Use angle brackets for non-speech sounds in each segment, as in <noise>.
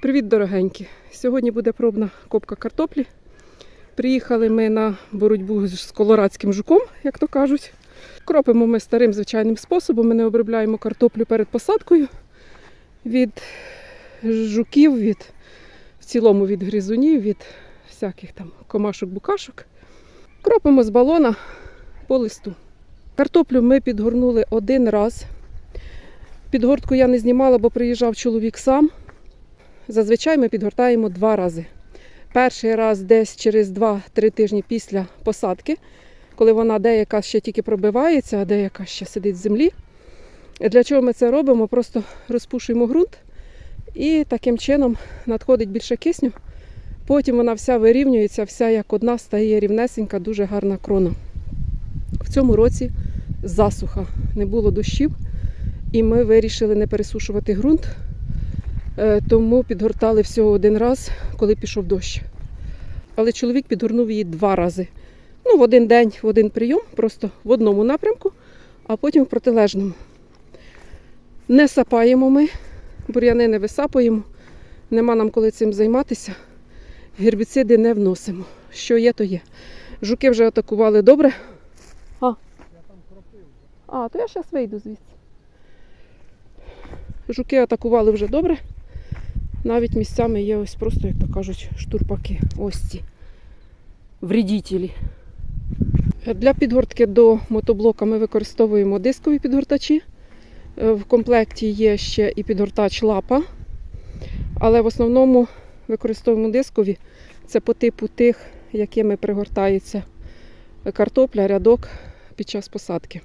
Привіт, дорогенькі! Сьогодні буде пробна копка картоплі. Приїхали ми на боротьбу з колорадським жуком, як то кажуть. Кропимо ми старим звичайним способом. Ми не обробляємо картоплю перед посадкою від жуків, від в цілому від гризунів, від всяких там комашок-букашок. Кропимо з балона по листу. Картоплю ми підгорнули один раз. Підгортку я не знімала, бо приїжджав чоловік сам. Зазвичай ми підгортаємо два рази. Перший раз десь через 2-3 тижні після посадки, коли вона деяка ще тільки пробивається, а деяка ще сидить в землі. Для чого ми це робимо? Просто розпушуємо ґрунт і таким чином надходить більше кисню. Потім вона вся вирівнюється, вся як одна стає рівнесенька, дуже гарна крона. В цьому році засуха, не було дощів, і ми вирішили не пересушувати ґрунт. Е, Тому підгортали всього один раз, коли пішов дощ. Але чоловік підгорнув її два рази. Ну, в один день, в один прийом, просто в одному напрямку, а потім в протилежному. Не сапаємо ми, бур'яни не висапуємо, нема нам коли цим займатися. Гербіциди не вносимо. Що є, то є. Жуки вже атакували добре. А, а то я зараз вийду звідси. Жуки атакували вже добре. Навіть місцями є ось просто, як то кажуть, штурпаки. Ось ці вредітелі. Для підгортки до мотоблока ми використовуємо дискові підгортачі. Е, В комплекті є ще і підгортач лапа. Але в основному використовуємо дискові. Це по типу тих, якими пригортається картопля, рядок під час посадки.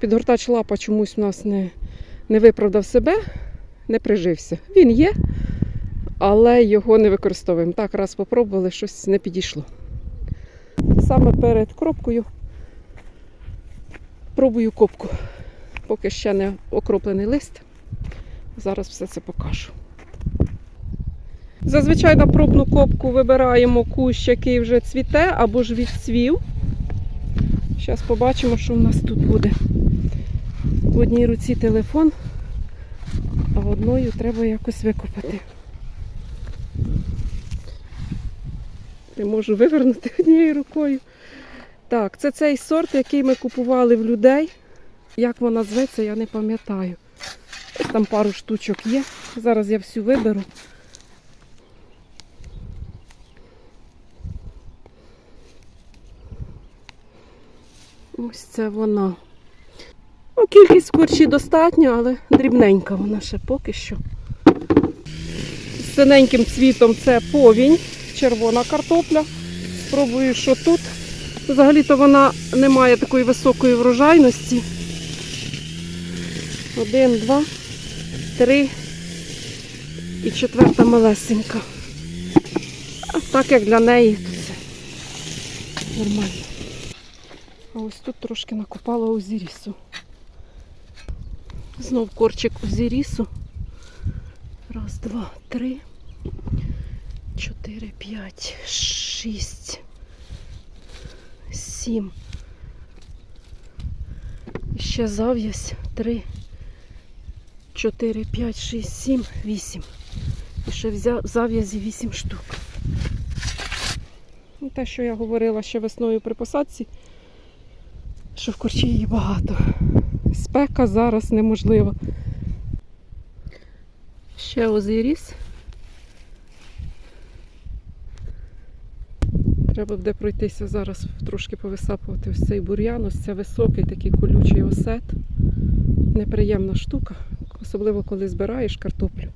Підгортач лапа чомусь у нас не, не виправдав себе, не прижився. Він є, але його не використовуємо. Так, раз спробували, щось не підійшло. Саме перед кропкою пробую копку. Поки ще не окроплений лист. Зараз все це покажу. Зазвичай на пробну копку вибираємо кущ, який вже цвіте або ж відцвів. Зараз побачимо, що в нас тут буде. В одній руці телефон, одною треба якось викопати. Не можу вивернути <laughs> однією рукою. Так, це цей сорт, який ми купували в людей. Як вона зветься, я не пам'ятаю. Там пару штучок є. Зараз я всю виберу. Ось це вона. Ну, кількість корчі достатньо, але дрібненька вона ще поки що. З синеньким цвітом це повінь, червона картопля. Спробую, що тут. Взагалі-то вона не має такої високої врожайності. Один, два, три і четверта малесенька. А так як для неї, то це нормально. А ось тут трошки накопала озірісу. Знов корчик озірісу. Раз, два, три, чотири, п'ять, шість, сім. Ще зав'язь. Три, чотири, п'ять, шість, сім, вісім. І ще взя- в зав'язі вісім штук. І те, що я говорила ще весною при посадці, що в корчі її багато. Спека зараз неможлива. Ще озиріс. Треба буде пройтися зараз, трошки повисапувати ось цей бур'ян, ось це високий такий колючий осет. Неприємна штука, особливо коли збираєш картоплю.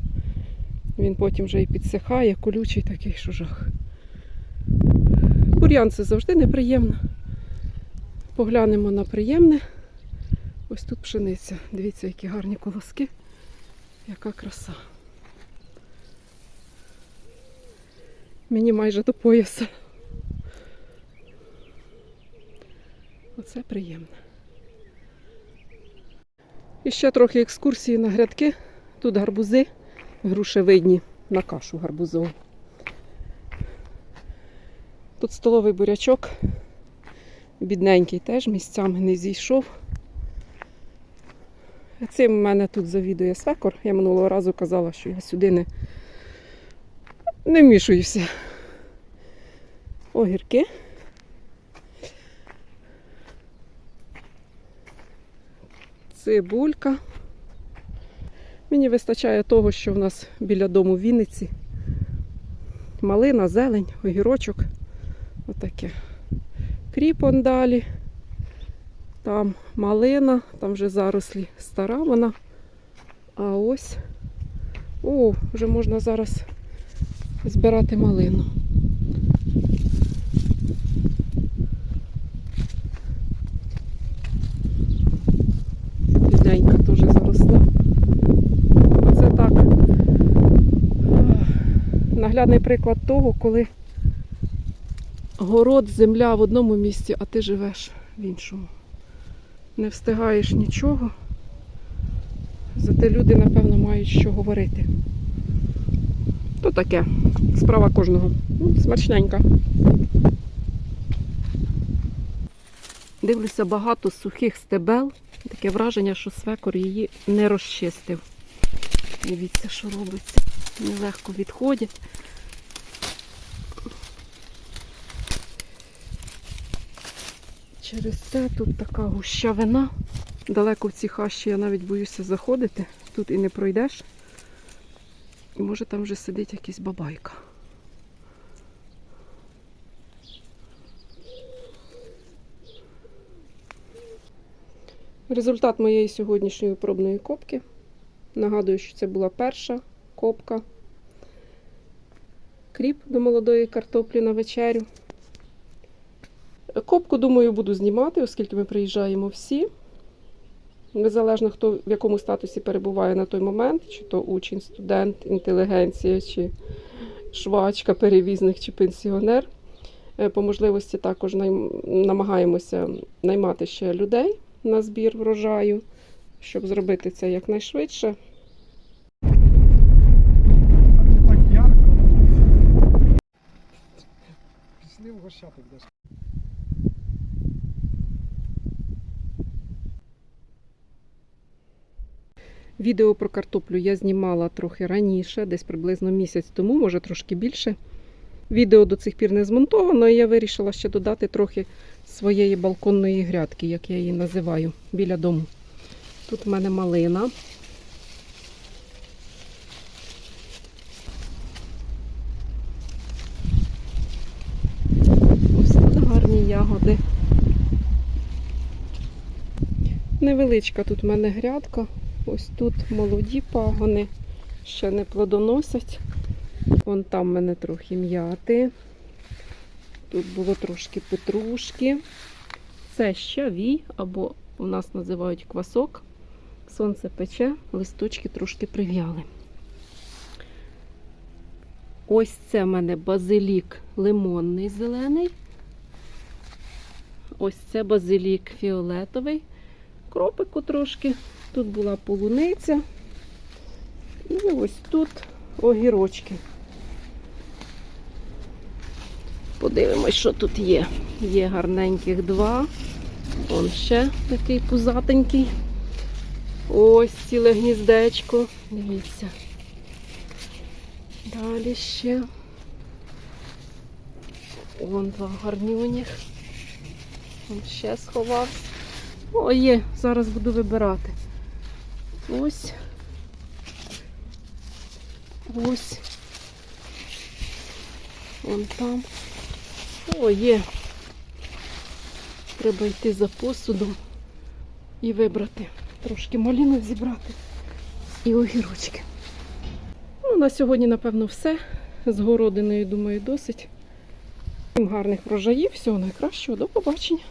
Він потім вже і підсихає, колючий такий що жах. Бур'ян це завжди неприємно. Поглянемо на приємне. Ось тут пшениця. Дивіться, які гарні колоски. Яка краса. Мені майже до пояса. Оце приємно. І ще трохи екскурсії на грядки. Тут гарбузи грушевидні на кашу гарбузову. Тут столовий бурячок. Бідненький теж місцями не зійшов. Цим мене тут завідує свекор. Я минулого разу казала, що я сюди не, Не вмішуюся. Огірки. Цибулька. Мені вистачає того, що в нас біля дому в Вінниці. Малина, зелень, огірочок. Отаке. Кріп он далі. Там малина, там вже зарослі стара вона. А ось. О, вже можна зараз збирати малину. Підненька теж заросла. Оце так. Наглядний приклад того, коли город, земля в одному місці, а ти живеш в іншому. Не встигаєш нічого. Зате люди, напевно, мають що говорити. То таке. Справа кожного. Ну, Смачненька. Дивлюся багато сухих стебел. Таке враження, що свекор її не розчистив. Дивіться, що робиться. Нелегко відходять. Через це тут така гущавина. Далеко в ці хащі я навіть боюся заходити. Тут і не пройдеш. І може там вже сидить якийсь бабайка. Результат моєї сьогоднішньої пробної копки. Нагадую, що це була перша копка. Кріп до молодої картоплі на вечерю. Копку, думаю, буду знімати, оскільки ми приїжджаємо всі. Незалежно хто в якому статусі перебуває на той момент, чи то учень, студент, інтелігенція, чи швачка, перевізник чи пенсіонер. Е, По можливості також намагаємося наймати ще людей на збір врожаю, щоб зробити це якнайшвидше. Пішли в гощатик десь. Відео про картоплю я знімала трохи раніше, десь приблизно місяць тому, може трошки більше. Відео до цих пір не змонтовано, і я вирішила ще додати трохи своєї балконної грядки, як я її називаю, біля дому. Тут в мене малина. Ось тут гарні ягоди. Невеличка тут в мене грядка. Ось тут молоді пагони, ще не плодоносять. Вон там в мене трохи м'яти. Тут було трошки петрушки. Це щавій, або у нас називають квасок. Сонце пече, листочки трошки прив'яли. Ось це в мене базилік лимонний зелений. Ось це базилік фіолетовий. Кропику трошки. Тут була полуниця. І ось тут огірочки. Подивимось, що тут є. Є гарненьких два. Он ще такий пузатенький. Ось ціле гніздечко. Дивіться. Далі ще. Вон два гарнюніх. Он ще сховався. О, є, зараз буду вибирати. Ось. Ось. Вон там. О, є. Треба йти за посудом і вибрати. Трошки маліну зібрати і огірочки. Ну, на сьогодні, напевно, все. З городиною, думаю, досить. Гарних врожаїв, всього найкращого, до побачення.